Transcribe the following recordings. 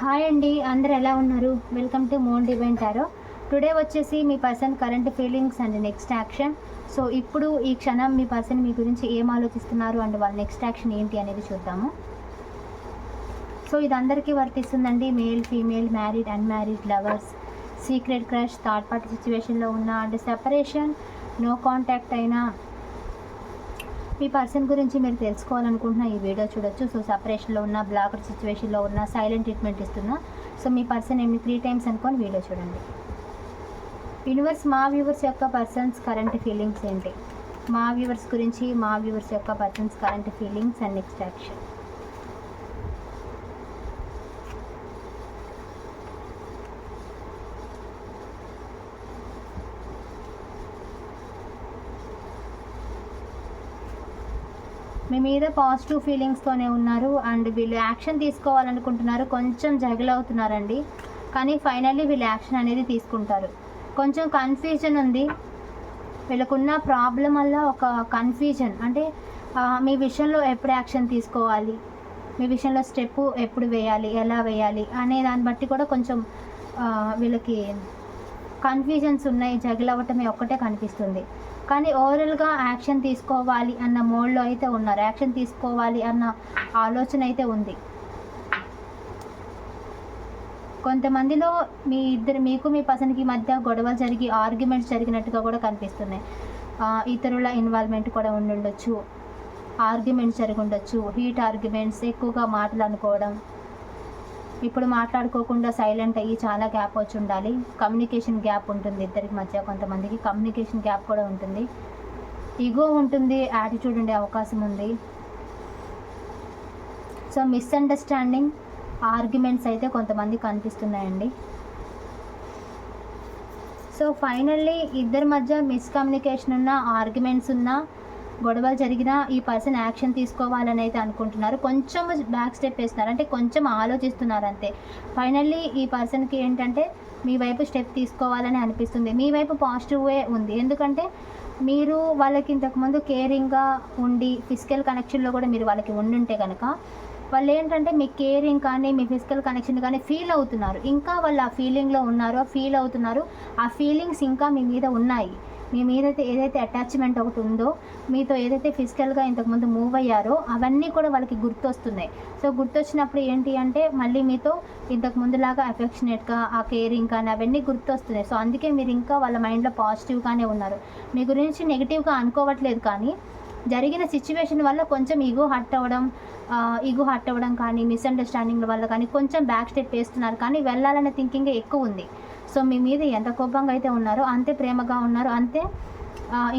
Hi అండి అందరు ఎలా ఉన్నారు? Welcome to Mon divine tarot today వచ్చేసి మీ person current feelings and next action so ఇప్పుడు ఈ క్షణం మీ పర్సన్ మీ గురించి ఏం ఆలోచిస్తున్నారు అండ్ వాళ్ళ నెక్స్ట్ యాక్షన్ ఏంటి అనేది చూద్దాము. సో ఇది అందరికీ వర్తిస్తుందండి. Male female married unmarried lovers secret crush third party సిచ్యువేషన్లో ఉన్న అండ్ సెపరేషన్ నో కాంటాక్ట్ అయినా మీ పర్సన్ గురించి మీరు తెలుసుకోవాలనుకుంటున్న ఈ వీడియో చూడొచ్చు. సో సపరేషన్లో ఉన్న బ్లాక్డ్ సిచ్యువేషన్లో ఉన్న సైలెంట్ ట్రీట్మెంట్ ఇస్తున్నా. సో మీ పర్సన్ ఏమి త్రీ టైమ్స్ అనుకొని వీడియో చూడండి. యూనివర్స్ మా వ్యూవర్స్ యొక్క పర్సన్స్ కరెంట్ ఫీలింగ్స్ ఏంటి? మా వ్యూవర్స్ గురించి మా వ్యూవర్స్ యొక్క persons current feelings and next action మీ మీద పాజిటివ్ ఫీలింగ్స్తోనే ఉన్నారు అండ్ వీళ్ళు యాక్షన్ తీసుకోవాలనుకుంటున్నారు. కొంచెం జగల్ అవుతున్నారండి. కానీ ఫైనల్లీ వీళ్ళు యాక్షన్ అనేది తీసుకుంటారు. కొంచెం కన్ఫ్యూజన్ ఉంది. వీళ్ళకున్న ప్రాబ్లం వల్ల ఒక కన్ఫ్యూజన్. అంటే మీ విషయంలో ఎప్పుడు యాక్షన్ తీసుకోవాలి? మీ విషయంలో స్టెప్ ఎప్పుడు వేయాలి? ఎలా వేయాలి? అనే దాన్ని బట్టి కూడా కొంచెం వీళ్ళకి కన్ఫ్యూజన్స్ ఉన్నాయి. జగిల్ అవ్వటమే ఒక్కటే కనిపిస్తుంది. కానీ ఓవరాల్గా యాక్షన్ తీసుకోవాలి అన్న మోడ్లో అయితే ఉన్నారు. యాక్షన్ తీసుకోవాలి అన్న ఆలోచన అయితే ఉంది. కొంతమందిలో మీ ఇద్దరు మీకు మీ పర్సన్కి మధ్య గొడవలు జరిగి ఆర్గ్యుమెంట్స్ జరిగినట్టుగా కూడా కనిపిస్తున్నాయి. ఇతరుల ఇన్వాల్వ్మెంట్ కూడా ఉండుండొచ్చు. ఆర్గ్యుమెంట్స్ జరిగి ఉండొచ్చు. హీట్ ఆర్గ్యుమెంట్స్ ఎక్కువగా మాటలు అనుకోవడం. ఇప్పుడు మాట్లాడుకోకుండా సైలెంట్ అయ్యి చాలా గ్యాప్ వచ్చి ఉండాలి. కమ్యూనికేషన్ గ్యాప్ ఉంటుంది ఇద్దరికి మధ్య కొంతమందికి. కమ్యూనికేషన్ గ్యాప్ కూడా ఉంటుంది. ఈగో ఉంటుంది యాటిట్యూడ్ ఉండే అవకాశం ఉంది. సో మిస్అండర్స్టాండింగ్ ఆర్గ్యుమెంట్స్ అయితే కొంతమంది కనిపిస్తున్నాయండి. సో ఫైనల్లీ ఇద్దరి మధ్య మిస్కమ్యూనికేషన్ ఉన్న ఆర్గ్యుమెంట్స్ ఉన్న గొడవలు జరిగినా ఈ పర్సన్ యాక్షన్ తీసుకోవాలని అయితే అనుకుంటున్నారు. కొంచెం బ్యాక్ స్టెప్ వేస్తున్నారు. అంటే కొంచెం ఆలోచిస్తున్నారు అంతే ఫైనల్లీ ఈ పర్సన్కి ఏంటంటే మీ వైపు స్టెప్ తీసుకోవాలని అనిపిస్తుంది. మీ వైపు పాజిటివే ఉంది. ఎందుకంటే మీరు వాళ్ళకి ఇంతకుముందు కేరింగ్గా ఉండి ఫిజికల్ కనెక్షన్లో కూడా మీరు వాళ్ళకి ఉండుంటే కనుక వాళ్ళు ఏంటంటే మీ కేరింగ్ కానీ మీ ఫిజికల్ కనెక్షన్ కానీ ఫీల్ అవుతున్నారు. ఇంకా వాళ్ళు ఆ ఫీలింగ్లో ఉన్నారు ఫీల్ అవుతున్నారు. ఆ ఫీలింగ్స్ ఇంకా మీ మీద ఉన్నాయి. మీ మీద అయితే ఏదైతే అటాచ్మెంట్ ఒకటి ఉందో మీతో ఏదైతే ఫిజికల్గా ఇంతకుముందు మూవ్ అయ్యారో అవన్నీ కూడా వాళ్ళకి గుర్తొస్తున్నాయి. సో గుర్తొచ్చినప్పుడు ఏంటి అంటే మళ్ళీ మీతో ఇంతకు ముందులాగా అఫెక్షనేట్గా ఆ కేరింగ్ కానీ అవన్నీ గుర్తొస్తున్నాయి. సో అందుకే మీరు ఇంకా వాళ్ళ మైండ్లో పాజిటివ్గానే ఉన్నారు. మీ గురించి నెగిటివ్గా అనుకోవట్లేదు కానీ జరిగిన సిచ్యువేషన్ వల్ల కొంచెం ఈగో హట్ అవ్వడం ఈగో హట్ అవ్వడం కానీ మిస్అండర్స్టాండింగ్ వల్ల కానీ కొంచెం బ్యాక్ స్టెప్ వేస్తున్నారు. కానీ వెళ్ళాలనే థింకింగ్ ఎక్కువ ఉంది. సో మీ మీద ఎంత కోపంగా అయితే ఉన్నారో అంతే ప్రేమగా ఉన్నారు. అంతే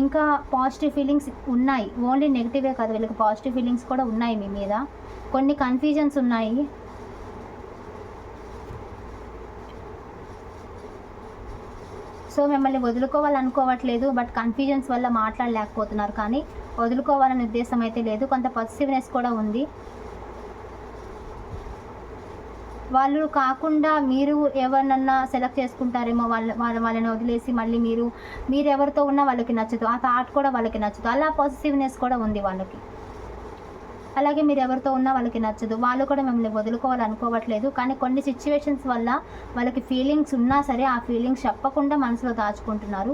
ఇంకా పాజిటివ్ ఫీలింగ్స్ ఉన్నాయి. ఓన్లీ నెగిటివే కాదు వీళ్ళకి పాజిటివ్ ఫీలింగ్స్ కూడా ఉన్నాయి మీ మీద. కొన్ని కన్ఫ్యూజన్స్ ఉన్నాయి. సో మిమ్మల్ని వదులుకోవాలనుకోవట్లేదు బట్ కన్ఫ్యూజన్స్ వల్ల మాట్లాడలేకపోతున్నారు. కానీ వదులుకోవాలనే ఉద్దేశం అయితే లేదు. కొంత పాజిటివ్నెస్ కూడా ఉంది. వాళ్ళు కాకుండా మీరు ఎవరినన్నా సెలెక్ట్ చేసుకుంటారేమో వాళ్ళ వాళ్ళ వాళ్ళని వదిలేసి మళ్ళీ మీరు మీరు ఎవరితో ఉన్నా వాళ్ళకి నచ్చదు. ఆ థాట్ కూడా వాళ్ళకి నచ్చదు. అలా పాజిటివ్నెస్ కూడా ఉంది వాళ్ళకి. అలాగే మీరు ఎవరితో ఉన్నా వాళ్ళకి నచ్చదు. వాళ్ళు కూడా మిమ్మల్ని వదులుకోవాలనుకోవట్లేదు కానీ కొన్ని సిచ్యువేషన్స్ వల్ల వాళ్ళకి ఫీలింగ్స్ ఉన్నా సరే ఆ ఫీలింగ్స్ చెప్పకుండా మనసులో దాచుకుంటున్నారు.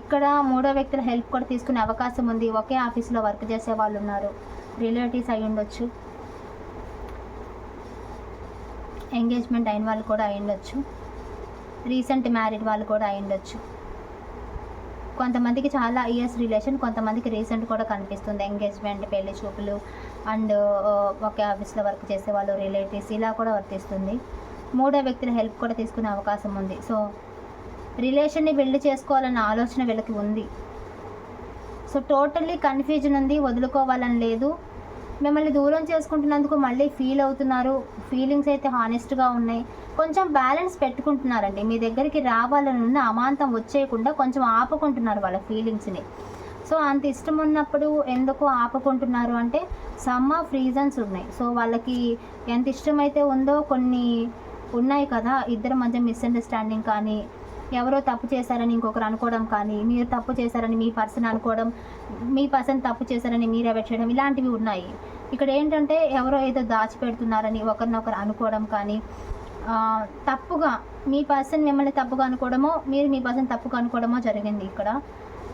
ఇక్కడ మూడో వ్యక్తుల హెల్ప్ కూడా తీసుకునే అవకాశం ఉంది. ఒకే ఆఫీస్లో వర్క్ చేసే వాళ్ళు ఉన్నారు. రిలేటివ్స్ అయి ఉండొచ్చు. ఎంగేజ్మెంట్ అయిన వాళ్ళు కూడా అయి ఉండొచ్చు. రీసెంట్ మ్యారీడ్ వాళ్ళు కూడా అయి ఉండొచ్చు. కొంతమందికి చాలా ఇయర్స్ రిలేషన్ కొంతమందికి రీసెంట్ కూడా కనిపిస్తుంది. ఎంగేజ్మెంట్ పెళ్ళి చూపులు అండ్ ఒకే ఆఫీస్లో వర్క్ చేసే వాళ్ళు రిలేటివ్స్ ఇలా కూడా వర్తిస్తుంది. మూడో వ్యక్తుల హెల్ప్ కూడా తీసుకునే అవకాశం ఉంది. సో రిలేషన్ని బిల్డ్ చేసుకోవాలన్న ఆలోచన వీళ్ళకి ఉంది. సో టోటల్లీ కన్ఫ్యూజన్ ఉంది వదులుకోవాలని లేదు. మిమ్మల్ని దూరం చేసుకుంటున్నందుకు మళ్ళీ ఫీల్ అవుతున్నారు. ఫీలింగ్స్ అయితే హానెస్ట్గా ఉన్నాయి. కొంచెం బ్యాలెన్స్ పెట్టుకుంటున్నారండి. మీ దగ్గరికి రావాలని ఉన్న అమాంతం వచ్చేయకుండా కొంచెం ఆపుకుంటున్నారు వాళ్ళ ఫీలింగ్స్ని. సో అంత ఇష్టం ఉన్నప్పుడు ఎందుకు ఆపుకుంటున్నారు అంటే సమ్ ఆఫ్ రీజన్స్ ఉన్నాయి. సో వాళ్ళకి ఎంత ఇష్టమైతే ఉందో కొన్ని ఉన్నాయి కదా ఇద్దరి మధ్య మిస్అండర్స్టాండింగ్ కానీ ఎవరో తప్పు చేశారని ఇంకొకరు అనుకోవడం కానీ మీరు తప్పు చేశారని మీ పర్సన్ అనుకోవడం మీ పర్సన్ తప్పు చేశారని మీరు పెట్టడం చేయడం ఇలాంటివి ఉన్నాయి. ఇక్కడ ఏంటంటే ఎవరో ఏదో దాచిపెడుతున్నారని ఒకరినొకరు అనుకోవడం కానీ తప్పుగా మీ పర్సన్ మిమ్మల్ని తప్పుగా అనుకోవడమో మీరు మీ పర్సన్ తప్పుగా అనుకోవడమో జరిగింది ఇక్కడ.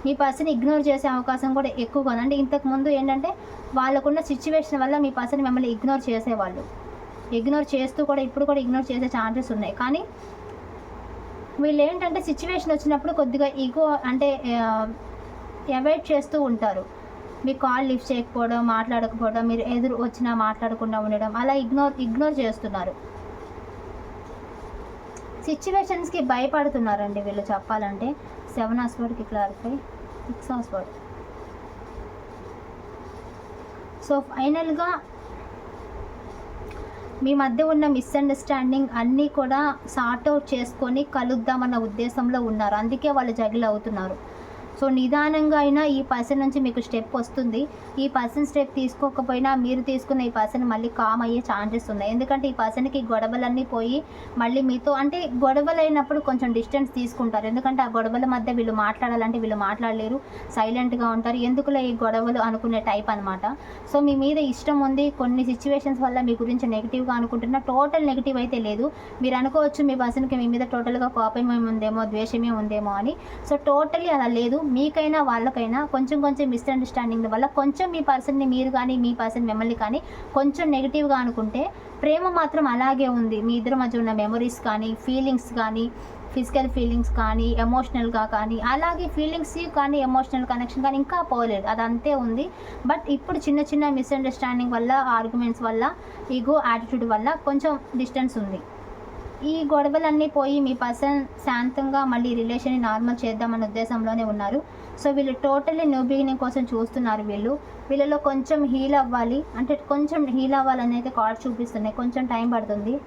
మీ పర్సన్ ఇగ్నోర్ చేసే అవకాశం కూడా ఎక్కువగా ఉంది. అంటే ఇంతకు ముందు ఏంటంటే వాళ్ళకున్న సిచ్యువేషన్ వల్ల మీ పర్సన్ మిమ్మల్ని ఇగ్నోర్ చేసేవాళ్ళు. ఇగ్నోర్ చేస్తూ కూడా ఇప్పుడు కూడా ఇగ్నోర్ చేసే ఛాన్సెస్ ఉన్నాయి. కానీ వీళ్ళు ఏంటంటే సిచ్యువేషన్ వచ్చినప్పుడు కొద్దిగా ఈగో అంటే అవాయిడ్ చేస్తూ ఉంటారు. మీ కాల్ లిఫ్ట్ చేయకపోవడం మాట్లాడకపోవడం మీరు ఎదురు వచ్చినా మాట్లాడకుండా ఉండడం అలా ఇగ్నోర్ ఇగ్నోర్ చేస్తున్నారు. సిచ్యువేషన్స్కి భయపడుతున్నారండి వీళ్ళు చెప్పాలంటే. సెవెన్ హాస్వర్డ్కి క్లారిఫై సిక్స్ హాస్వర్డ్ సో ఫైనల్గా మీ మధ్య ఉన్న మిస్అండర్స్టాండింగ్ అన్నీ కూడా సార్ట్ అవుట్ చేసుకొని కలుద్దామన్న ఉద్దేశంలో ఉన్నారు. అందుకే వాళ్ళు జగిల్ అవుతున్నారు. సో నిదానంగా అయినా ఈ పర్సన్ నుంచి మీకు స్టెప్ వస్తుంది. ఈ పర్సన్ స్టెప్ తీసుకోకపోయినా మీరు తీసుకున్న ఈ పర్సన్ మళ్ళీ కామ్ అయ్యే ఛాన్సెస్ ఉన్నాయి. ఎందుకంటే ఈ పర్సన్కి గొడవలన్నీ పోయి మళ్ళీ మీతో అంటే గొడవలు అయినప్పుడు కొంచెం డిస్టెన్స్ తీసుకుంటారు. ఎందుకంటే ఆ గొడవల మధ్య వీళ్ళు మాట్లాడాలంటే వీళ్ళు మాట్లాడలేరు. సైలెంట్గా ఉంటారు. ఎందుకులే ఈ గొడవలు అనుకునే టైప్ అనమాట సో మీ మీద ఇష్టం ఉంది. కొన్ని సిచ్యువేషన్స్ వల్ల మీ గురించి నెగిటివ్గా అనుకుంటున్నా టోటల్ నెగిటివ్ అయితే లేదు. మీరు అనుకోవచ్చు మీ పర్సన్కి మీ మీద టోటల్గా కోపమే ఉందేమో ద్వేషమే ఉందేమో అని. సో టోటలీ అలా లేదు. మీకైనా వాళ్ళకైనా కొంచెం కొంచెం మిస్అండర్స్టాండింగ్ వల్ల కొంచెం మీ పర్సన్ని మీరు కానీ మీ పర్సన్ మిమ్మల్ని కానీ కొంచెం నెగిటివ్గా అనుకుంటే ప్రేమ మాత్రం అలాగే ఉంది. మీ ఇద్దరి మధ్య ఉన్న మెమరీస్ కానీ ఫీలింగ్స్ కానీ ఫిజికల్ ఫీలింగ్స్ కానీ ఎమోషనల్గా కానీ అలాగే ఫీలింగ్స్ కానీ ఎమోషనల్ కనెక్షన్ కానీ ఇంకా పోలేదు. అది అంతే ఉంది. బట్ ఇప్పుడు చిన్న చిన్న మిస్అండర్స్టాండింగ్ వల్ల ఆర్గ్యుమెంట్స్ వల్ల ఈగో యాటిట్యూడ్ వల్ల కొంచెం డిస్టెన్స్ ఉంది. ఈ గొడవలన్నీ పోయి మీ పర్సన్ శాంతంగా మళ్ళీ రిలేషన్ని నార్మల్ చేద్దామన్న ఉద్దేశంలోనే ఉన్నారు. సో వీళ్ళు టోటల్లీ న్యూ బిగినింగ్ కోసం చూస్తున్నారు వీళ్ళు. వీళ్ళలో కొంచెం హీల్ అవ్వాలి. అంటే కొంచెం హీల్ అవ్వాలని అయితే కార్డ్ చూపిస్తున్నాయి. కొంచెం టైం పడుతుంది.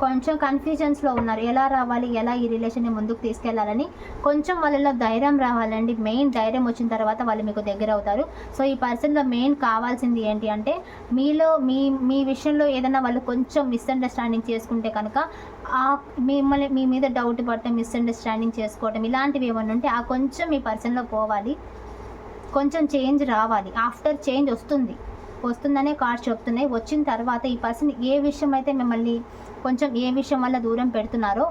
కొంచెం కన్ఫ్యూజన్స్లో ఉన్నారు. ఎలా రావాలి? ఎలా ఈ రిలేషన్ని ముందుకు తీసుకెళ్ళాలని? కొంచెం వాళ్ళలో ధైర్యం రావాలండి. మెయిన్ ధైర్యం వచ్చిన తర్వాత వాళ్ళు మీకు దగ్గర అవుతారు. సో ఈ పర్సన్లో మెయిన్ కావాల్సింది ఏంటి అంటే మీలో మీ మీ విషయంలో ఏదైనా వాళ్ళు కొంచెం మిస్అండర్స్టాండింగ్ చేసుకుంటే కనుక ఆ మిమ్మల్ని మీ మీద డౌట్ పడటం మిస్అండర్స్టాండింగ్ చేసుకోవటం ఇలాంటివి ఏమైనా ఉంటే ఆ కొంచెం మీ పర్సన్లో పోవాలి. కొంచెం చేంజ్ రావాలి. ఆఫ్టర్ చేంజ్ వస్తుంది. వస్తుందనే కార్డ్స్ చెప్తున్నాయి. వచ్చిన తర్వాత ఈ పర్సన్ ఏ విషయం అయితే మిమ్మల్ని కొంచెం ఏ విషయం వల్ల దూరం పెడుతున్నారో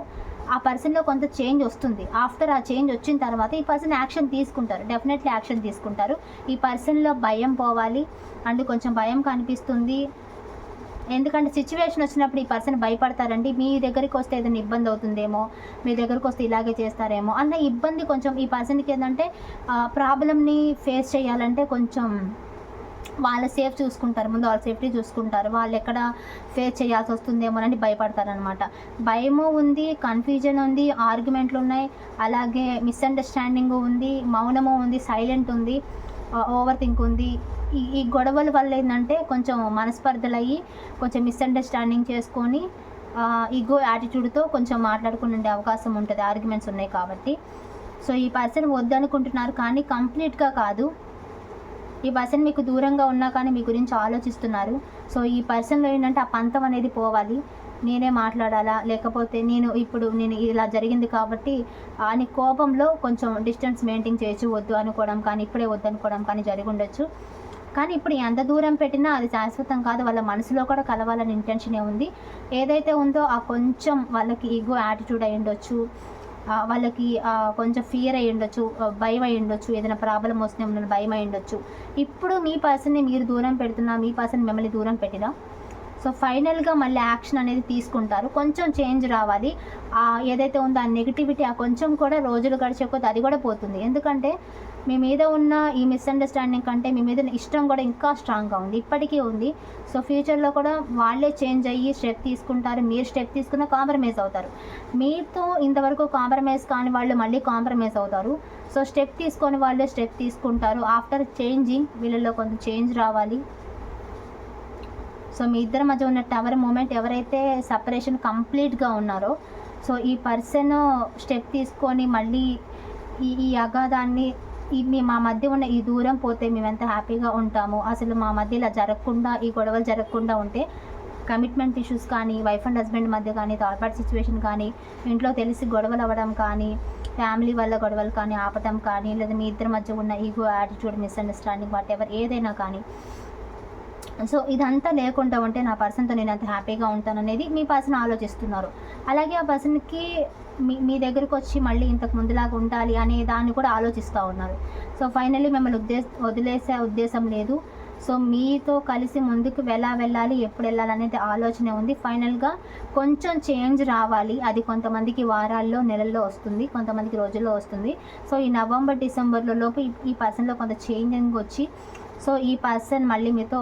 ఆ పర్సన్లో కొంత చేంజ్ వస్తుంది. ఆఫ్టర్ ఆ చేంజ్ వచ్చిన తర్వాత ఈ పర్సన్ యాక్షన్ తీసుకుంటారు. డెఫినెట్లీ యాక్షన్ తీసుకుంటారు. ఈ పర్సన్లో భయం పోవాలి. అండ్ కొంచెం భయం కనిపిస్తుంది. ఎందుకంటే సిచ్యువేషన్ వచ్చినప్పుడు ఈ పర్సన్ భయపడతారండి. మీ దగ్గరికి వస్తే ఏదైనా ఇబ్బంది అవుతుందేమో? మీ దగ్గరికి వస్తే ఇలాగే చేస్తారేమో? అన్న ఇబ్బంది కొంచెం ఈ పర్సన్కి ఏంటంటే ప్రాబ్లమ్ని ఫేస్ చేయాలంటే కొంచెం వాళ్ళ సేఫ్ చూసుకుంటారు ముందు వాళ్ళ సేఫ్టీ చూసుకుంటారు. వాళ్ళు ఎక్కడ ఫేస్ చేయాల్సి వస్తుందేమోనని అని భయపడతారనమాట భయము ఉంది కన్ఫ్యూజన్ ఉంది ఆర్గ్యుమెంట్లు ఉన్నాయి అలాగే మిస్అండర్స్టాండింగ్ ఉంది మౌనము ఉంది సైలెంట్ ఉంది ఓవర్ థింక్ ఉంది. ఈ ఈ గొడవల వల్ల ఏంటంటే కొంచెం మనస్పర్ధలు అయ్యి కొంచెం మిస్అండర్స్టాండింగ్ చేసుకొని ఈగో యాటిట్యూడ్తో కొంచెం మాట్లాడుకుని ఉండే అవకాశం ఉంటుంది ఆర్గ్యుమెంట్స్ ఉన్నాయి కాబట్టి. సో ఈ పర్సన్ వద్దనుకుంటున్నారు కానీ కంప్లీట్గా కాదు. ఈ పర్సన్ మీకు దూరంగా ఉన్నా కానీ మీ గురించి ఆలోచిస్తున్నారు. సో ఈ పర్సన్లో ఏంటంటే ఆ పంతం అనేది పోవాలి. నేనే మాట్లాడాలా? లేకపోతే నేను ఇప్పుడు నేను ఇలా జరిగింది కాబట్టి అని కోపంలో కొంచెం డిస్టెన్స్ మెయింటైన్ చేయొచ్చు వద్దు అనుకోవడం కానీ ఇప్పుడే వద్దు అనుకోవడం కానీ జరిగి ఉండొచ్చు. కానీ ఇప్పుడు ఎంత దూరం పెట్టినా అది శాశ్వతం కాదు. వాళ్ళ మనసులో కూడా కలవాలని ఇంటెన్షనే ఉంది. ఏదైతే ఉందో ఆ కొంచెం వాళ్ళకి ఈగో యాటిట్యూడ్ అయి ఉండొచ్చు వాళ్ళకి కొంచెం ఫియర్ అయి ఉండొచ్చు భయం అయి ఉండొచ్చు ఏదైనా ప్రాబ్లం వస్తే ఏమన్నా భయం అయి ఉండొచ్చు. ఇప్పుడు మీ పర్సన్ని మీరు దూరం పెడుతున్నా మీ పర్సన్ మిమ్మల్ని దూరం పెట్టినా సో ఫైనల్గా మళ్ళీ యాక్షన్ అనేది తీసుకుంటారు. కొంచెం చేంజ్ రావాలి. ఆ ఏదైతే ఉందో ఆ నెగిటివిటీ ఆ కొంచెం కూడా రోజులు గడిచే కొద్దీ అది కూడా పోతుంది. ఎందుకంటే మీ మీద ఉన్న ఈ మిస్అండర్స్టాండింగ్ కంటే మీ మీద ఇష్టం కూడా ఇంకా స్ట్రాంగ్గా ఉంది. ఇప్పటికీ ఉంది. సో ఫ్యూచర్లో కూడా వాళ్ళే చేంజ్ అయ్యి స్టెప్ తీసుకుంటారు. మీరు స్టెప్ తీసుకున్న కాంప్రమైజ్ అవుతారు. మీతో ఇంతవరకు కాంప్రమైజ్ కాని వాళ్ళు మళ్ళీ కాంప్రమైజ్ అవుతారు. సో స్టెప్ తీసుకొని వాళ్ళే స్టెప్ తీసుకుంటారు. ఆఫ్టర్ చేంజింగ్ వీళ్ళలో కొంత చేంజ్ రావాలి. సో మీ ఇద్దరి మధ్య ఉన్న టవర్ మూమెంట్ ఎవరైతే సపరేషన్ కంప్లీట్గా ఉన్నారో సో ఈ పర్సన్ స్టెప్ తీసుకొని మళ్ళీ ఈ ఈ అగాధాన్ని ఈ మీ మా మధ్య ఉన్న ఈ దూరం పోతే మేము ఎంత హ్యాపీగా ఉంటాము. అసలు మా మధ్య ఇలా జరగకుండా ఈ గొడవలు జరగకుండా ఉంటే కమిట్మెంట్ ఇష్యూస్ కానీ వైఫ్ అండ్ హస్బెండ్ మధ్య కానీ థర్డ్ పార్టీ సిచ్యువేషన్ కానీ ఇంట్లో తెలిసి గొడవలు అవ్వడం కానీ ఫ్యామిలీ వల్ల గొడవలు కానీ ఆపటం కానీ లేదా మీ ఇద్దరి మధ్య ఉన్న ego attitude misunderstanding whatever ఏదైనా కానీ సో ఇదంతా లేకుండా ఉంటే నా పర్సన్తో నేను అంత హ్యాపీగా ఉంటాను అనేది మీ పర్సన్ ఆలోచిస్తున్నారు. అలాగే ఆ పర్సన్కి మీ మీ దగ్గరకు వచ్చి మళ్ళీ ఇంతకు ముందులాగా ఉండాలి అనే దాన్ని కూడా ఆలోచిస్తూ ఉన్నారు. సో ఫైనల్లీ మిమ్మల్ని ఉద్దేశ వదిలేసే ఉద్దేశం లేదు. సో మీతో కలిసి ముందుకు ఎలా వెళ్ళాలి ఎప్పుడు వెళ్ళాలి అనేది ఆలోచన ఉంది. ఫైనల్గా కొంచెం చేంజ్ రావాలి. అది కొంతమందికి వారాల్లో నెలల్లో వస్తుంది కొంతమందికి రోజుల్లో వస్తుంది. సో ఈ నవంబర్ డిసెంబర్లో లోపు ఈ- ఈ పర్సన్లో కొంత చేంజింగ్ వచ్చి సో ఈ పర్సన్ మళ్ళీ మీతో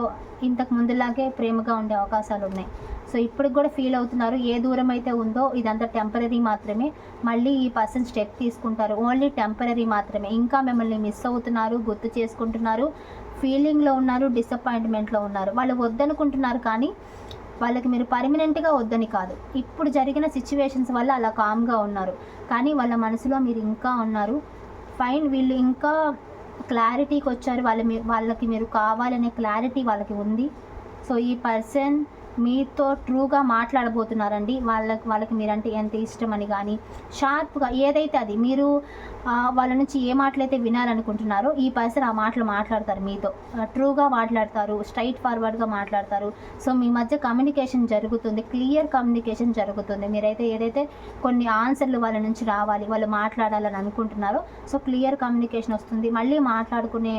ఇంతకు ముందులాగే ప్రేమగా ఉండే అవకాశాలు ఉన్నాయి. సో ఇప్పుడు కూడా ఫీల్ అవుతున్నారు ఏ దూరం అయితే ఉందో ఇదంతా టెంపరీ మాత్రమే. మళ్ళీ ఈ పర్సన్ స్టెప్ తీసుకుంటారు ఓన్లీ టెంపరీ మాత్రమే. ఇంకా మిమ్మల్ని మిస్ అవుతున్నారు గుర్తు చేసుకుంటున్నారు ఫీలింగ్లో ఉన్నారు డిసప్పాయింట్మెంట్లో ఉన్నారు. వాళ్ళు వద్దనుకుంటున్నారు కానీ వాళ్ళకి మీరు పర్మనెంట్గా వద్దని కాదు. ఇప్పుడు జరిగిన సిచ్యువేషన్స్ వల్ల అలా కామ్గా ఉన్నారు. కానీ వాళ్ళ మనసులో మీరు ఇంకా ఉన్నారు. ఫైన్ వీళ్ళు ఇంకా క్లారిటీకి వచ్చారు. వాళ్ళ మీ వాళ్ళకి మీరు కావాలనే క్లారిటీ వాళ్ళకి ఉంది. సో ఈ పర్సన్ మీతో ట్రూగా మాట్లాడబోతున్నారండి. వాళ్ళకి వాళ్ళకి మీరంటే ఎంత ఇష్టం అని కానీ షార్ప్గా ఏదైతే అది మీరు వాళ్ళ నుంచి ఏ మాటలైతే వినాలనుకుంటున్నారో ఈ పర్సన్ ఆ మాటలు మాట్లాడతారు మీతో. ట్రూగా మాట్లాడతారు స్ట్రైట్ ఫార్వర్డ్గా మాట్లాడతారు. సో మీ మధ్య కమ్యూనికేషన్ జరుగుతుంది క్లియర్ కమ్యూనికేషన్ జరుగుతుంది. మీరైతే ఏదైతే కొన్ని ఆన్సర్లు వాళ్ళ నుంచి రావాలి వాళ్ళు మాట్లాడాలని అనుకుంటున్నారో సో క్లియర్ కమ్యూనికేషన్ వస్తుంది. మళ్ళీ మాట్లాడుకునే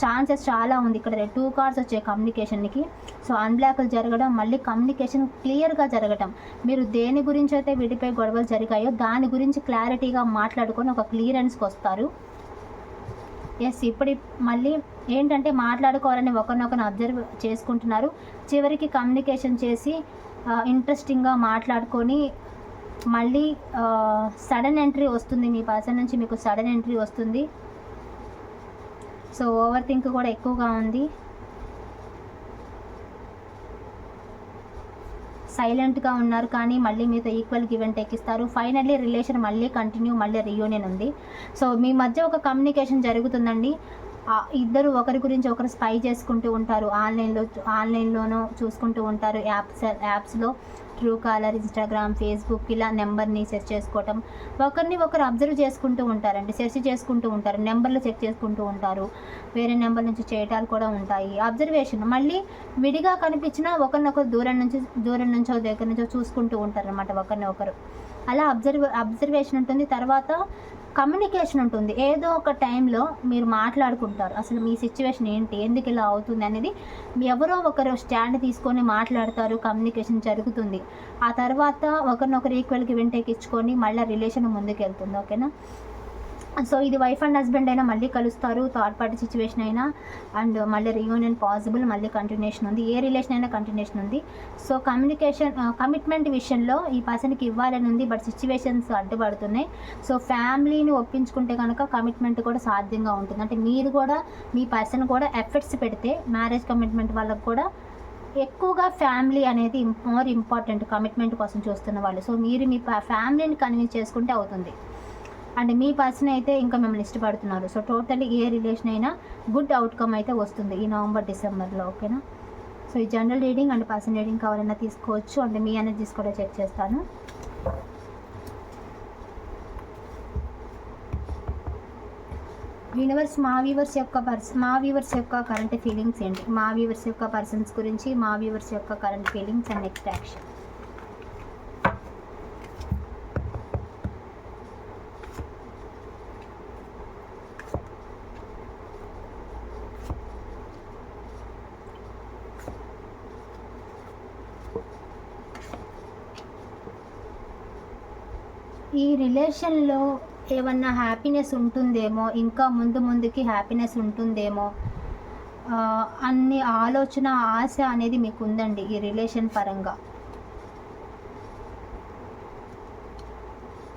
ఛాన్సెస్ చాలా ఉంది. ఇక్కడ టూ కార్డ్స్ వచ్చే కమ్యూనికేషన్కి సో అన్బ్లాక్లు జరగడం మళ్ళీ కమ్యూనికేషన్ క్లియర్గా జరగడం మీరు దేని గురించి అయితే విడిపోయి గొడవలు జరిగాయో దాని గురించి క్లారిటీగా మాట్లాడుకొని ఒక క్లియరెన్స్కి వస్తారు. ఎస్ ఇప్పుడు మళ్ళీ ఏంటంటే మాట్లాడుకోవాలని ఒకరినొకరు అబ్జర్వ్ చేసుకుంటున్నారు. చివరికి కమ్యూనికేషన్ చేసి ఇంట్రెస్టింగ్గా మాట్లాడుకొని మళ్ళీ సడన్ ఎంట్రీ వస్తుంది మీ పర్సన్ నుంచి మీకు సడన్ ఎంట్రీ వస్తుంది. సో ఓవర్ థింక్ కూడా ఎక్కువగా ఉంది. సైలెంట్గా ఉన్నారు కానీ మళ్ళీ మీతో ఈక్వల్ గివ్ అండ్ టేక్ ఇస్తారు. ఫైనల్లీ రిలేషన్ మళ్ళీ కంటిన్యూ మళ్ళీ రియూనియన్ ఉంది. సో మీ మధ్య ఒక కమ్యూనికేషన్ జరుగుతుందండి. ఇద్దరు ఒకరి గురించి ఒకరు స్పై చేసుకుంటూ ఉంటారు. ఆన్లైన్లో ఆన్లైన్లోనూ చూసుకుంటూ ఉంటారు. యాప్స్ యాప్స్లో ట్రూ కాలర్ ఇన్స్టాగ్రామ్ ఫేస్బుక్ ఇలా నెంబర్ని సెర్చ్ చేసుకోవటం. ఒకరిని ఒకరు అబ్జర్వ్ చేసుకుంటూ ఉంటారండి. సెర్చ్ చేసుకుంటూ ఉంటారు. నెంబర్లు చెక్ చేసుకుంటూ ఉంటారు. వేరే నెంబర్ నుంచి చేయటాలు కూడా ఉంటాయి. అబ్జర్వేషన్. మళ్ళీ విడిగా కనిపించినా ఒకరినొకరు దూరం నుంచి దూరం నుంచో దగ్గర నుంచో చూసుకుంటూ ఉంటారు అనమాట ఒకరిని ఒకరు అలా అబ్జర్వ్ అబ్జర్వేషన్ ఉంటుంది. తర్వాత కమ్యూనికేషన్ ఉంటుంది. ఏదో ఒక టైంలో మీరు మాట్లాడుకుంటారు. అసలు మీ సిచ్యువేషన్ ఏంటి? ఎందుకు ఇలా అవుతుంది అనేది ఎవరో ఒకరు స్టాండ్ తీసుకొని మాట్లాడతారు. కమ్యూనికేషన్ జరుగుతుంది. ఆ తర్వాత ఒకరినొకరు ఈక్వల్కి వింటేకి ఇచ్చుకొని మళ్ళీ రిలేషన్ ముందుకు వెళ్తుంది ఓకేనా సో ఇది వైఫ్ అండ్ హస్బెండ్ అయినా మళ్ళీ కలుస్తారు. థర్డ్ పార్టీ సిచ్యువేషన్ అయినా అండ్ మళ్ళీ రియూనియన్ పాసిబుల్ మళ్ళీ కంటిన్యూషన్ ఉంది. ఏ రిలేషన్ అయినా కంటిన్యూషన్ ఉంది. సో కమ్యూనికేషన్ కమిట్మెంట్ విషయంలో ఈ పర్సన్కి ఇవ్వాలని ఉంది బట్ సిచ్యువేషన్స్ అడ్డుపడుతున్నాయి. సో ఫ్యామిలీని ఒప్పించుకుంటే కనుక కమిట్మెంట్ కూడా సాధ్యంగా ఉంటుంది. అంటే మీరు కూడా మీ పర్సన్ కూడా ఎఫర్ట్స్ పెడితే మ్యారేజ్ కమిట్మెంట్ వాళ్ళకు కూడా ఎక్కువగా ఫ్యామిలీ అనేది మోర్ ఇంపార్టెంట్ కమిట్మెంట్ కోసం చూస్తున్న వాళ్ళు. సో మీరు మీ ఫ్యామిలీని కన్విన్స్ చేసుకుంటే అవుతుంది. అండ్ మీ పర్సన్ అయితే ఇంకా మిమ్మల్ని ఇష్టపడుతున్నారు. సో టోటల్లీ ఏ రిలేషన్ అయినా గుడ్ అవుట్కమ్ అయితే వస్తుంది ఈ నవంబర్ డిసెంబర్లో ఓకేనా? సో ఈ general reading and person reading కావాలన్నా తీసుకోవచ్చు. అండ్ మీ ఎనర్జీస్ కూడా చెక్ చేస్తాను. యూనివర్స్ మా వ్యూవర్స్ యొక్క పర్స్ మా వ్యూవర్స్ యొక్క కరెంట్ ఫీలింగ్స్ ఏంటి? మా వ్యూవర్స్ యొక్క పర్సన్స్ గురించి మా వ్యూవర్స్ యొక్క current feelings and next action ఈ రిలేషన్లో ఏమన్నా హ్యాపీనెస్ ఉంటుందేమో ఇంకా ముందు ముందుకి హ్యాపీనెస్ ఉంటుందేమో అన్ని ఆలోచన ఆశ అనేది మీకు ఉందండి ఈ రిలేషన్ పరంగా.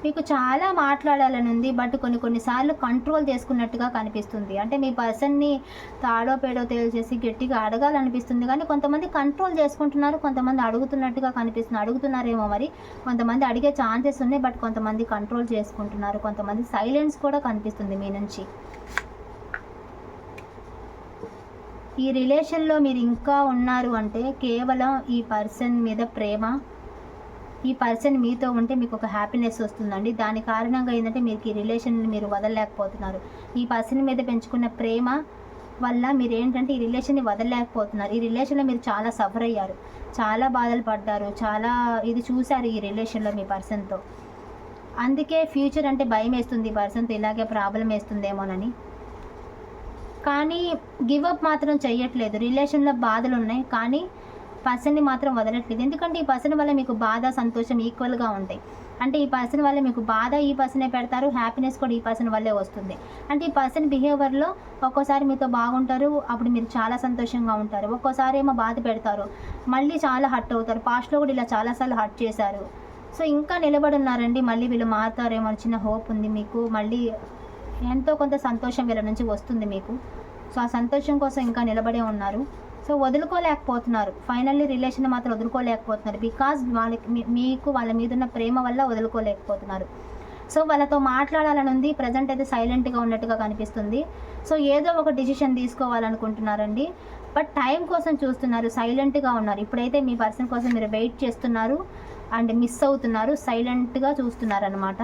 మీకు చాలా మాట్లాడాలని ఉంది బట్ కొన్ని కొన్నిసార్లు కంట్రోల్ చేసుకున్నట్టుగా కనిపిస్తుంది. అంటే మీ పర్సన్ని తాడో పేడో తేల్చేసి గట్టిగా అడగాలనిపిస్తుంది. కానీ కొంతమంది కంట్రోల్ చేసుకుంటున్నారు కొంతమంది అడుగుతున్నట్టుగా కనిపిస్తుంది. అడుగుతున్నారేమో మరి. కొంతమంది అడిగే ఛాన్సెస్ ఉన్నాయి బట్ కొంతమంది కంట్రోల్ చేసుకుంటున్నారు. కొంతమంది సైలెన్స్ కూడా కనిపిస్తుంది మీ నుంచి. ఈ రిలేషన్లో మీరు ఇంకా ఉన్నారు అంటే కేవలం ఈ పర్సన్ మీద ప్రేమ ఈ పర్సన్ మీతో ఉంటే మీకు ఒక హ్యాపీనెస్ వస్తుందండి. దాని కారణంగా ఏంటంటే మీకు ఈ రిలేషన్ మీరు వదలలేకపోతున్నారు. ఈ పర్సన్ మీద పెంచుకున్న ప్రేమ వల్ల మీరు ఏంటంటే ఈ రిలేషన్ని వదలలేకపోతున్నారు. ఈ రిలేషన్లో మీరు చాలా సఫర్ అయ్యారు. చాలా బాధలు పడ్డారు. చాలా ఇది చూశారు ఈ రిలేషన్లో మీ పర్సన్తో అందుకే ఫ్యూచర్ అంటే భయం వేస్తుంది ఈ పర్సన్తో ఇలాగే ప్రాబ్లం వేస్తుందేమోనని. కానీ గివ్ అప్ మాత్రం చేయట్లేదు రిలేషన్లో బాధలు ఉన్నాయి కానీ పర్సన్ని మాత్రం వదలట్లేదు. ఎందుకంటే ఈ పర్సన్ వల్ల మీకు బాధ సంతోషం ఈక్వల్గా ఉంటాయి. అంటే ఈ పర్సన్ వల్ల మీకు బాధ ఈ పర్సనే పెడతారు హ్యాపీనెస్ కూడా ఈ పర్సన్ వల్లే వస్తుంది. అంటే ఈ పర్సన్ బిహేవియర్లో ఒక్కోసారి మీతో బాగుంటారు అప్పుడు మీరు చాలా సంతోషంగా ఉంటారు. ఒక్కోసారి ఏమో బాధ పెడతారు మళ్ళీ చాలా హర్ట్ అవుతారు. పాస్ట్లో కూడా ఇలా చాలాసార్లు హర్ట్ చేశారు. సో ఇంకా నిలబడి ఉన్నారండి మళ్ళీ వీళ్ళు మారుతారేమో అని చిన్న హోప్ ఉంది మీకు. మళ్ళీ ఎంతో కొంత సంతోషం వీళ్ళ నుంచి వస్తుంది మీకు. సో ఆ సంతోషం కోసం ఇంకా నిలబడే ఉన్నారు. సో వదులుకోలేకపోతున్నారు. ఫైనల్లీ రిలేషన్ మాత్రం వదులుకోలేకపోతున్నారు. బికాజ్ వాళ్ళకి మీ- మీకు వాళ్ళ మీద ఉన్న ప్రేమ వల్ల వదులుకోలేకపోతున్నారు. సో వాళ్ళతో మాట్లాడాలని ఉంది. ప్రజెంట్ అయితే సైలెంట్గా ఉన్నట్టుగా కనిపిస్తుంది. సో ఏదో ఒక డిసిషన్ తీసుకోవాలనుకుంటున్నారండి. బట్ టైం కోసం చూస్తున్నారు. సైలెంట్గా ఉన్నారు. ఇప్పుడైతే మీ పర్సన్ కోసం మీరు వెయిట్ చేస్తున్నారు అండ్ మిస్ అవుతున్నారు. సైలెంట్గా చూస్తున్నారు అనమాట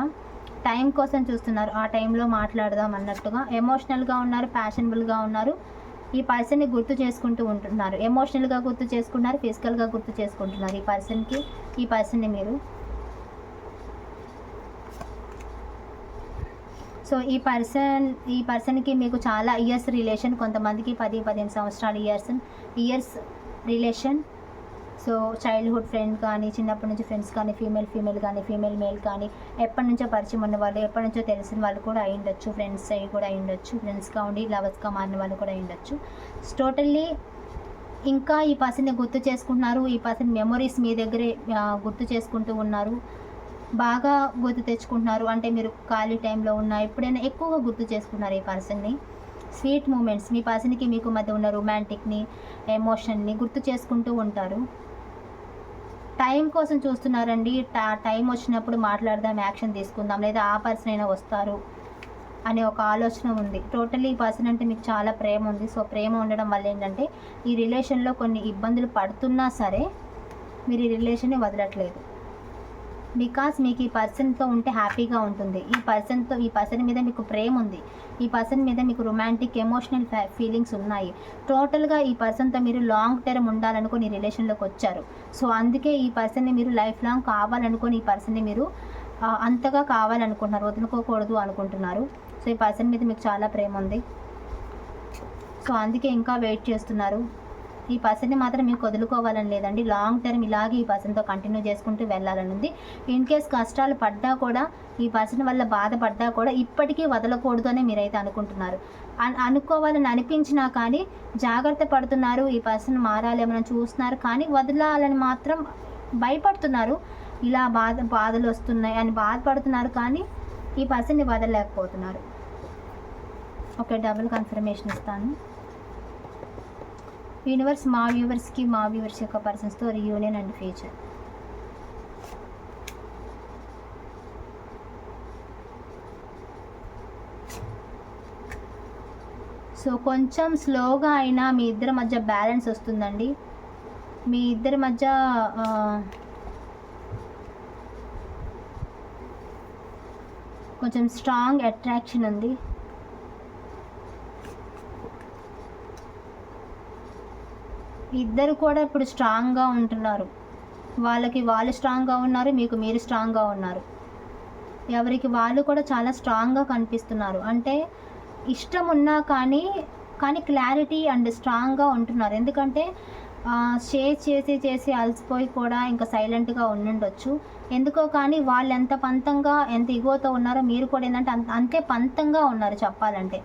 టైం కోసం చూస్తున్నారు. ఆ టైంలో మాట్లాడదాం అన్నట్టుగా. ఎమోషనల్గా ఉన్నారు. ప్యాషనబుల్గా ఉన్నారు. ఈ పర్సన్ని గుర్తు చేసుకుంటూ ఉంటున్నారు. ఎమోషనల్గా గుర్తు చేసుకుంటున్నారు ఫిజికల్గా గుర్తు చేసుకుంటున్నారు. ఈ పర్సన్కి ఈ పర్సన్ని మీరు. సో ఈ పర్సన్ ఈ పర్సన్కి మీకు చాలా ఇయర్స్ రిలేషన్ కొంతమందికి పది పదిహేను సంవత్సరాల years years relation so childhood friend కానీ చిన్నప్పటి నుంచి ఫ్రెండ్స్ కానీ ఫీమేల్ ఫీమేల్ కానీ ఫీమేల్ మేల్ కానీ ఎప్పటి నుంచో పరిచయం ఉన్న వాళ్ళు ఎప్పటి నుంచో తెలిసిన వాళ్ళు కూడా అయి ఉండొచ్చు. ఫ్రెండ్స్ అయ్యి కూడా అయి ఉండొచ్చు. ఫ్రెండ్స్గా ఉండి లవర్స్గా మారిన వాళ్ళు కూడా అయి ఉండొచ్చు. టోటల్లీ ఇంకా ఈ పర్సన్ని గుర్తు చేసుకుంటున్నారు. ఈ పర్సన్ మెమొరీస్ మీ దగ్గరే గుర్తు చేసుకుంటూ ఉన్నారు. బాగా గుర్తు తెచ్చుకుంటున్నారు. అంటే మీరు ఖాళీ టైంలో ఉన్న ఎప్పుడైనా ఎక్కువగా గుర్తు చేసుకున్నారు ఈ పర్సన్ని స్వీట్ మూమెంట్స్ మీ పర్సన్కి మీకు మధ్య ఉన్న రొమాంటిక్ని ఎమోషన్ని గుర్తు చేసుకుంటూ ఉంటారు. టైం కోసం చూస్తున్నారండి. టా- టైం వచ్చినప్పుడు మాట్లాడదాం యాక్షన్ తీసుకుందాం లేదా ఆ పర్సన్ అయినా వస్తారు అనే ఒక ఆలోచన ఉంది. టోటల్లీ ఈ పర్సన్ అంటే మీకు చాలా ప్రేమ ఉంది. సో ప్రేమ ఉండడం వల్ల ఏంటంటే ఈ రిలేషన్లో కొన్ని ఇబ్బందులు పడుతున్నా సరే మీరు ఈ రిలేషన్ని వదలట్లేదు. బికాస్ మీకు ఈ పర్సన్తో ఉంటే హ్యాపీగా ఉంటుంది. ఈ పర్సన్తో ఈ పర్సన్ మీద మీకు ప్రేమ ఉంది. ఈ పర్సన్ మీద మీకు రొమాంటిక్ ఎమోషనల్ ఫీలింగ్స్ ఉన్నాయి. టోటల్గా ఈ పర్సన్తో మీరు లాంగ్ టర్మ్ ఉండాలనుకుని రిలేషన్లోకి వచ్చారు. సో అందుకే ఈ పర్సన్ని మీరు లైఫ్ లాంగ్ కావాలనుకుని ఈ పర్సన్ని మీరు అంతగా కావాలనుకుంటున్నారు. వదులుకోకూడదు అనుకుంటున్నారు. సో ఈ పర్సన్ మీద మీకు చాలా ప్రేమ ఉంది. సో అందుకే ఇంకా వెయిట్ చేస్తున్నారు. ఈ పర్సన్ని మాత్రం మీకు వదులుకోవాలని లేదండి. లాంగ్ టర్మ్ ఇలాగే ఈ పర్సన్తో కంటిన్యూ చేసుకుంటూ వెళ్ళాలని ఉంది. ఇన్ కేస్ కష్టాలు పడ్డా కూడా ఈ పర్సన్ వల్ల బాధపడ్డా కూడా ఇప్పటికీ వదలకూడదు అని మీరైతే అనుకుంటున్నారు. అన్- అనుకోవాలని అనిపించినా కానీ జాగ్రత్త పడుతున్నారు. ఈ పర్సన్ మారాలేమని చూస్తున్నారు కానీ వదలాలని మాత్రం భయపడుతున్నారు. ఇలా బాధ బాధలు వస్తున్నాయి అని బాధపడుతున్నారు కానీ ఈ పర్సన్ని వదలలేకపోతున్నారు. ఓకే డబుల్ కన్ఫర్మేషన్ ఇస్తాను. యూనివర్స్ మా వ్యూవర్స్కి మా వ్యూవర్స్ యొక్క పర్సన్స్తో రీయూనియన్ అండ్ ఫ్యూచర్. సో కొంచెం స్లోగా అయినా మీ ఇద్దరి మధ్య బ్యాలెన్స్ వస్తుందండి. మీ ఇద్దరి మధ్య కొంచెం స్ట్రాంగ్ అట్రాక్షన్ ఉంది. ఇద్దరు కూడా ఇప్పుడు స్ట్రాంగ్గా ఉంటున్నారు. వాళ్ళకి వాళ్ళు స్ట్రాంగ్గా ఉన్నారు మీకు మీరు స్ట్రాంగ్గా ఉన్నారు. ఎవరికి వాళ్ళు కూడా చాలా స్ట్రాంగ్గా కనిపిస్తున్నారు. అంటే ఇష్టం ఉన్నా కానీ కానీ క్లారిటీ అండ్ స్ట్రాంగ్గా ఉంటున్నారు. ఎందుకంటే షేర్ చేసి చేసి అలసిపోయి కూడా ఇంకా సైలెంట్గా ఉండుండొచ్చు. ఎందుకో కానీ వాళ్ళు ఎంత పంతంగా ఎంత ఇగోతో ఉన్నారో మీరు కూడా ఏంటంటే అంత అంతే పంతంగా ఉన్నారు చెప్పాలంటే.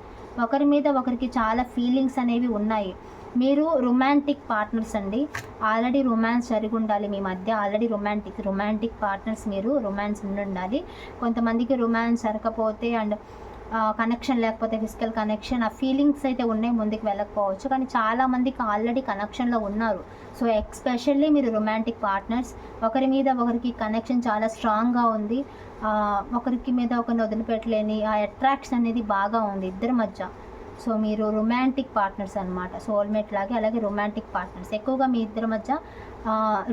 ఒకరి మీద ఒకరికి చాలా ఫీలింగ్స్ అనేవి ఉన్నాయి. మీరు రొమాంటిక్ పార్ట్నర్స్ అండి. ఆల్రెడీ రొమాన్స్ జరిగి ఉండాలి మీ మధ్య. ఆల్రెడీ రొమాంటిక్ రొమాంటిక్ పార్ట్నర్స్ మీరు రొమాన్స్ ఉండి ఉండాలి కొంతమందికి రొమాన్స్ జరగకపోతే అండ్ కనెక్షన్ లేకపోతే ఫిజికల్ కనెక్షన్ ఆ ఫీలింగ్స్ అయితే ఉన్నాయి ముందుకు వెళ్ళకపోవచ్చు. కానీ చాలామందికి ఆల్రెడీ కనెక్షన్లో ఉన్నారు. సో ఎక్స్పెషల్లీ మీరు రొమాంటిక్ పార్ట్నర్స్ ఒకరి మీద ఒకరికి కనెక్షన్ చాలా స్ట్రాంగ్గా ఉంది. ఒకరికి మీద ఒకరిని వదిలిపెట్టలేని ఆ అట్రాక్షన్ అనేది బాగా ఉంది ఇద్దరి మధ్య. సో మీరు రొమాంటిక్ పార్ట్నర్స్ అనమాట సోల్మేట్ లాగే అలాగే రొమాంటిక్ పార్ట్నర్స్ ఎక్కువగా మీ ఇద్దరి మధ్య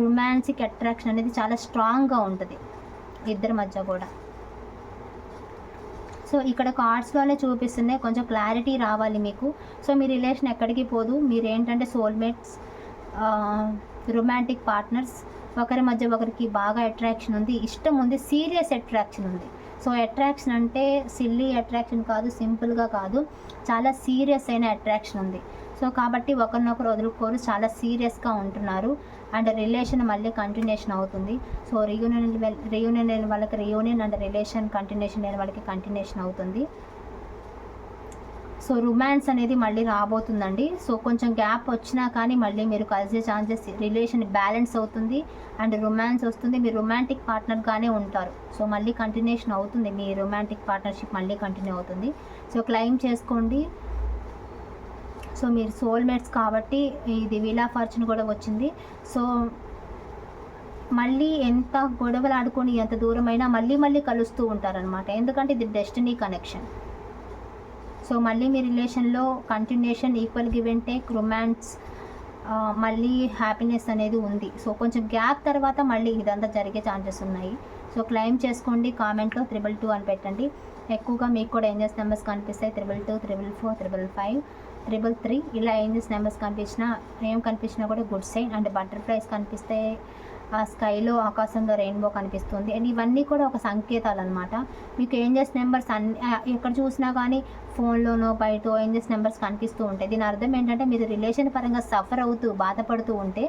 రొమాన్సిక్ అట్రాక్షన్ అనేది చాలా స్ట్రాంగ్గా ఉంటుంది. ఇద్దరి మధ్య కూడా. సో ఇక్కడ కార్డ్స్లోనే చూపిస్తున్నాయి. కొంచెం క్లారిటీ రావాలి మీకు. సో మీ రిలేషన్ ఎక్కడికి పోదు. మీరు ఏంటంటే సోల్మేట్స్ రొమాంటిక్ పార్ట్నర్స్ ఒకరి మధ్య ఒకరికి బాగా అట్రాక్షన్ ఉంది. ఇష్టం ఉంది సీరియస్ అట్రాక్షన్ ఉంది. సో అట్రాక్షన్ అంటే సిల్లీ అట్రాక్షన్ కాదు సింపుల్గా కాదు. చాలా సీరియస్ అయిన అట్రాక్షన్ ఉంది. సో కాబట్టి ఒకరినొకరు వదులుకోరు. చాలా సీరియస్గా ఉంటున్నారు. అండ్ రిలేషన్ మళ్ళీ కంటిన్యూషన్ అవుతుంది. సో రియూనియన్ రియూనియన్ లేని వాళ్ళకి రియూనియన్ అండ్ రిలేషన్ కంటిన్యూషన్ లేని వాళ్ళకి కంటిన్యూషన్ అవుతుంది. సో రొమాన్స్ అనేది మళ్ళీ రాబోతుందండి. సో కొంచెం గ్యాప్ వచ్చినా కానీ మళ్ళీ మీరు కలిసే ఛాన్సెస్ రిలేషన్ బ్యాలెన్స్ అవుతుంది అండ్ రొమాన్స్ వస్తుంది. మీరు రొమాంటిక్ పార్ట్నర్గానే ఉంటారు. సో మళ్ళీ కంటిన్యూషన్ అవుతుంది. మీ రొమాంటిక్ పార్ట్నర్షిప్ మళ్ళీ కంటిన్యూ అవుతుంది. సో క్లెయిమ్ చేసుకోండి. సో మీరు సోల్మేట్స్ కాబట్టి ఇది వీలా ఫార్చ్యూన్ కూడా వచ్చింది. సో మళ్ళీ ఎంత గొడవలు ఆడుకొని ఎంత దూరమైనా మళ్ళీ మళ్ళీ కలుస్తూ ఉంటారనమాట ఎందుకంటే ఇది డెస్టినీ కనెక్షన్ సో మళ్ళీ మీ రిలేషన్లో continuation equal give and take romance మళ్ళీ హ్యాపీనెస్ అనేది ఉంది. సో కొంచెం గ్యాప్ తర్వాత మళ్ళీ ఇదంతా జరిగే ఛాన్సెస్ ఉన్నాయి. సో క్లెయిమ్ చేసుకోండి కామెంట్లో త్రిబుల్ టూ అని పెట్టండి. ఎక్కువగా మీకు కూడా ఏంజెస్ నెంబర్స్ కనిపిస్తాయి. Triple two triple four triple five triple three ఇలా ఏంజెస్ నెంబర్స్ కనిపించినా ఏం కనిపించినా కూడా గుడ్ సైన్ అండ్ బటర్ఫ్లైస్ కనిపిస్తే ఆ స్కైలో ఆకాశంలో రెయిన్బో కనిపిస్తుంది. అండ్ ఇవన్నీ కూడా ఒక సంకేతాలు అనమాట మీకు ఏంజెస్ నెంబర్స్ అన్ని ఎక్కడ చూసినా కానీ ఫోన్లోనో బయట ఏంజెస్ నెంబర్స్ కనిపిస్తూ ఉంటాయి. దీని అర్థం ఏంటంటే మీరు రిలేషన్ పరంగా సఫర్ అవుతూ బాధపడుతూ ఉంటే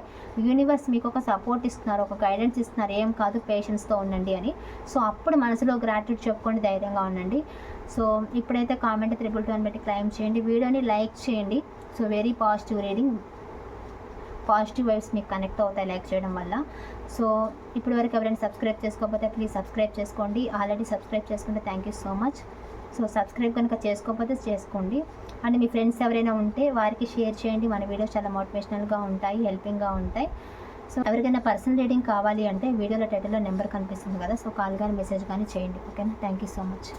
యూనివర్స్ మీకు ఒక సపోర్ట్ ఇస్తున్నారు ఒక గైడెన్స్ ఇస్తున్నారు. ఏం కాదు పేషెన్స్తో ఉండండి అని. సో అప్పుడు మనసులో గ్రాట్యూడ్ చెప్పుకొని ధైర్యంగా ఉండండి. సో ఇప్పుడైతే కామెంట్ త్రిబుల్ టూ అని పెట్టి క్లైమ్ చేయండి. వీడియోని లైక్ చేయండి. So very positive reading. Positive vibes మీకు కనెక్ట్ అవుతాయి లైక్ చేయడం వల్ల. సో ఇప్పటి వరకు ఎవరైనా సబ్స్క్రైబ్ చేసుకోకపోతే ప్లీజ్ సబ్స్క్రైబ్ చేసుకోండి. ఆల్రెడీ సబ్స్క్రైబ్ చేసుకుంటే thank you so much so subscribe కనుక చేసుకోకపోతే చేసుకోండి. అండ్ మీ ఫ్రెండ్స్ ఎవరైనా ఉంటే వారికి షేర్ చేయండి. మన వీడియోస్ చాలా మోటివేషనల్గా ఉంటాయి హెల్పింగ్గా ఉంటాయి. సో ఎవరికైనా పర్సనల్ రీడింగ్ కావాలి అంటే వీడియోలో టైటిల్లో నెంబర్ కనిపిస్తుంది కదా సో కాల్ కానీ మెసేజ్ కానీ చేయండి. ఓకేనా థ్యాంక్ యూ సో మచ్